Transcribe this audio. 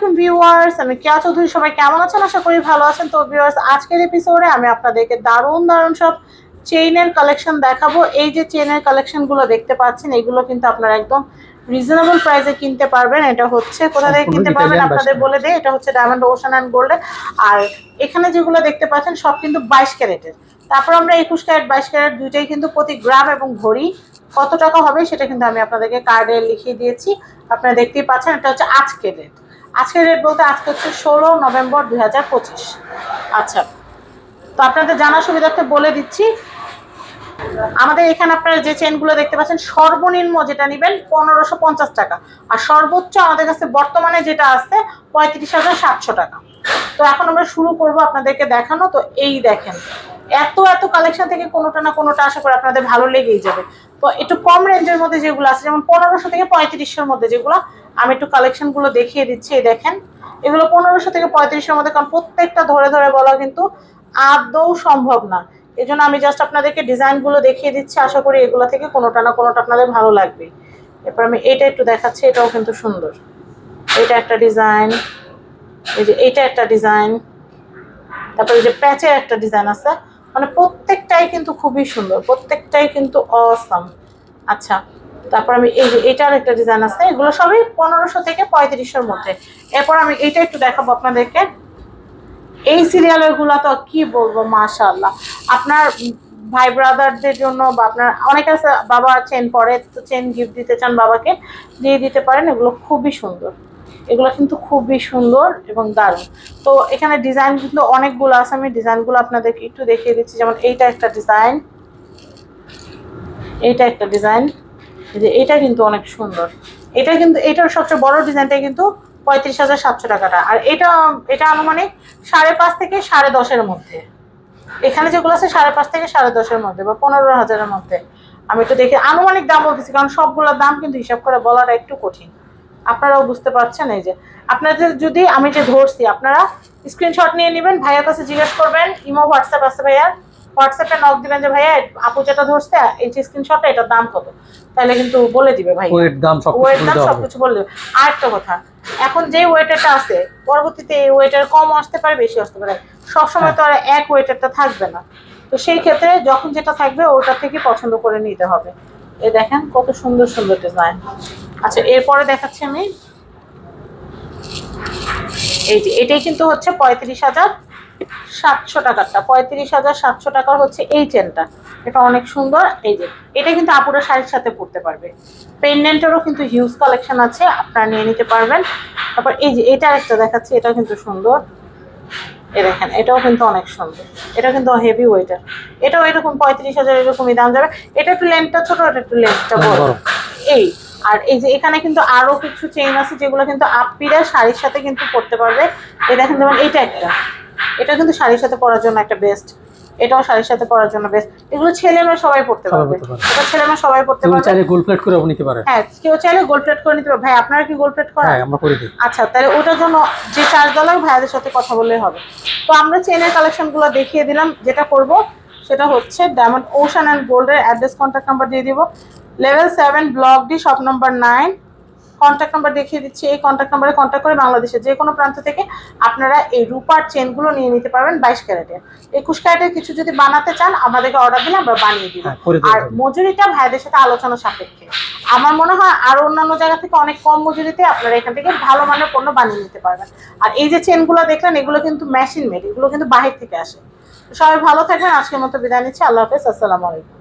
আলাইকুম ভিউয়ার্স আমি কেয়া চৌধুরী সবাই কেমন আছেন? আশা করি ভালো আছেন। তো ভিউয়ার্স আজকের এপিসোডে আমি আপনাদেরকে দারুণ দারুণ সব চেইনের কালেকশন দেখাবো। এই যে চেইনের কালেকশনগুলো দেখতে পাচ্ছেন এগুলো কিন্তু আপনারা একদম রিজনেবল প্রাইসে কিনতে পারবেন। এটা হচ্ছে কোথা থেকে কিনতে পারবেন? আপনাদের বলে দেয় এটা হচ্ছে ডায়মন্ড ওশান অ্যান্ড গোল্ডে আর এখানে যেগুলো দেখতে পাচ্ছেন সব কিন্তু বাইশ ক্যারেটের। তারপর আমরা একুশ ক্যারেট বাইশ ক্যারেট দুইটাই কিন্তু প্রতি গ্রাম এবং ভরি কত টাকা হবে সেটা কিন্তু আমি আপনাদেরকে কার্ডে লিখিয়ে দিয়েছি। আপনারা দেখতেই পাচ্ছেন এটা হচ্ছে আজকের রেট আজকের রেট বলতে আজকে হচ্ছে ষোলো নভেম্বর দুই হাজার পঁচিশ। আচ্ছা তো আপনাদের জানার সুবিধার্থে বলে দিচ্ছি, আমাদের এখানে আপনারা যে চেনগুলো দেখতে পাচ্ছেন, সর্বনিম্ন যেটা নেবেন পনেরোশো পঞ্চাশ টাকা, আর সর্বোচ্চ আমাদের কাছে বর্তমানে যেটা আছে পঁয়ত্রিশ হাজার সাতশো টাকা। তো এখন আমরা শুরু করব আপনাদেরকে দেখানো, তো এই দেখেন, এত এত কালেকশন থেকে কোনোটা না কোনোটা আশা করে আপনাদের ভালো লেগেই যাবে। একটু কম রেঞ্জের মধ্যে যেগুলো আছে, যেমন পনেরোশো থেকে পঁয়ত্রিশশোর মধ্যে যেগুলো আমি একটু কালেকশনগুলো দেখিয়ে দিচ্ছি, এই দেখেন। এগুলো পনেরোশো থেকে পঁয়ত্রিশের মধ্যে, কারণ প্রত্যেকটা ধরে ধরে বলা কিন্তু আদৌ সম্ভব না। এই জন্য আমি জাস্ট আপনাদেরকে ডিজাইনগুলো দেখিয়ে দিচ্ছি, আশা করি এগুলো থেকে কোনোটা না কোনোটা আপনাদের ভালো লাগবে। এরপর আমি এটা একটু দেখাচ্ছি, এটাও কিন্তু সুন্দর। এটা একটা ডিজাইন এই যে এইটা একটা ডিজাইন তারপরে যে প্যাচের একটা ডিজাইন আছে। মানে প্রত্যেকটাই কিন্তু খুবই সুন্দর, প্রত্যেকটাই কিন্তু অসাম আচ্ছা তারপর আমি এই যে এটার একটা ডিজাইন আছে, এগুলো সবই পনেরোশো থেকে পঁয়ত্রিশশোর মধ্যে। এরপর আমি এইটা একটু দেখাবো আপনাদেরকে। এই সিরিয়ালেরগুলা তো কি বলব, মাশাআল্লাহ। আপনার ভাই ব্রাদারদের জন্য বা আপনার, অনেক আছে, বাবা চেন পরে তো চেন গিফট দিতে চান বাবাকে, দিয়ে দিতে পারেন, এগুলো খুবই সুন্দর। এগুলো কিন্তু খুবই সুন্দর এবং দারুণ। তো এখানে ডিজাইন কিন্তু অনেকগুলো আছে, আমি ডিজাইনগুলো আপনাদেরকে একটু দেখিয়ে দিচ্ছি, যেমন এইটা একটা ডিজাইন এইটা একটা ডিজাইন যে এটা কিন্তু অনেক সুন্দর। এটা কিন্তু, এটার সবচেয়ে বড় ডিজাইনটা কিন্তু পঁয়ত্রিশ হাজার সাতশো টাকাটা। আর এটা এটা আনুমানিক সাড়ে পাঁচ থেকে সাড়ে দশের মধ্যে। এখানে যেগুলো আছে সাড়ে পাঁচ থেকে সাড়ে দশের মধ্যে বা পনেরো হাজারের মধ্যে। আমি একটু দেখি, আনুমানিক দাম বলতেছি, কারণ সবগুলোর দাম কিন্তু হিসাব করে বলাটা একটু কঠিন। আপনারাও বুঝতে পারছেন এই যে। আপনাদের যদি, আমি যে ধরছি, আপনারা স্ক্রিনশট নিয়ে নেবেন, ভাইয়ার কাছে জিজ্ঞেস করবেন, ইমো, হোয়াটসঅ্যাপ আছে ভাইয়ার। হোয়াটসঅ্যাপে নক দিবেন যে ভাইয়া আপু যেটা ধরছে এই যে স্ক্রিনশটটা এটার দাম কত? তাহলে কিন্তু বলে দিবে ভাই ওয়েট দাম সব ওয়েট দাম কিছু সবকিছু বলে দেবে। আর একটা কথা এখন যে ওয়েটারটা আছে পরবর্তীতে এই ওয়েটার কম আসতে পারে বেশি আসতে পারে। সবসময় তো আর এক ওয়েটারটা থাকবে না। তো সেই ক্ষেত্রে যখন যেটা থাকবে ওটা থেকে পছন্দ করে নিতে হবে। এ দেখেন কত সুন্দর সুন্দর ডিজাইন আচ্ছা এরপরে দেখাচ্ছি আমি। এই যে এটাই কিন্তু হচ্ছে পঁয়ত্রিশ হাজার সাতশো টাকারটা পঁয়ত্রিশ হাজার সাতশো টাকার হচ্ছে এই চেনটা এটা অনেক সুন্দর। এই যে এটা কিন্তু আপুরা শাড়ির সাথে পরতে পারবে। পেন্ডেন্টেরও কিন্তু হিউজ কালেকশন আছে আপনারা নিয়ে নিতে পারবেন। তারপর এই যে এটা একটা দেখাচ্ছি এটাও কিন্তু সুন্দর। এ দেখেন এটাও কিন্তু অনেক সুন্দর। এটা কিন্তু হেভি ওয়েটার এটাও এরকম পঁয়ত্রিশ হাজার এরকমই দাম যাবে। এটা একটু লেন্থটা ছোট এটা একটু লেন্থটা বড়। এই আর এই যে এখানে কিন্তু আরও কিছু চেইন আছে যেগুলো কিন্তু আপিরা শাড়ির সাথে কিন্তু পরতে পারবে। এই দেখেন যেমন এইটা একটা। এটা কিন্তু শাড়ির সাথে পরার জন্য একটা বেস্ট এটাও শাড়ির সাথে পরার জন্য বেস্ট এগুলো ছেলে মেয়ে সবাই পড়তে পারবে। এটা ছেলে মেয়ে সবাই পড়তে পারবে। চাইলে গোল প্লেট করে নিতে পারেন হ্যাঁ কেউ চাইলে গোল্ড প্লেট করে নিতে পারবে ভাই আপনারা কি গোল্ড প্লেট করেন? হ্যাঁ আমরা করে দিই। আচ্ছা তাহলে ওটার জন্য যে চার্জ ডলার ভাইয়াদের সাথে কথা বললে হবে। তো আমরা চেনের কালেকশনগুলো দেখিয়ে দিলাম। যেটা করব সেটা হচ্ছে ডায়মন্ড ওশান অ্যান্ড গোল্ডের অ্যাড্রেস কন্ট্যাক্ট নাম্বার দিয়ে দিব। Level seven block D shop number nine contact number দেখিয়ে দিচ্ছি। এই কন্ট্যাক্ট নাম্বারে কন্ট্যাক্ট করে বাংলাদেশের যে কোনো প্রান্ত থেকে আপনারা এই রূপার চেনগুলো নিয়ে নিতে পারবেন বাইশ ক্যারেটের একুশ ক্যারেটের কিছু যদি বানাতে চান আমাদেরকে অর্ডার দিলে আমরা বানিয়ে দিব। হ্যাঁ, আর মজুরিটা ভাইদের সাথে আলোচনা সাপেক্ষে। আমার মনে হয় আরও অন্যান্য জায়গা থেকে অনেক কম মজুরিতে আপনারা এখান থেকে ভালো মানের পণ্য বানিয়ে নিতে পারবেন। আর এই যে চেনগুলো দেখলেন এগুলো কিন্তু মেশিন মেড এগুলো কিন্তু বাহির থেকে আসে। সবাই ভালো থাকবেন আজকের মতো বিদায় নিচ্ছি। আল্লাহ হাফেজ আসসালামু আলাইকুম।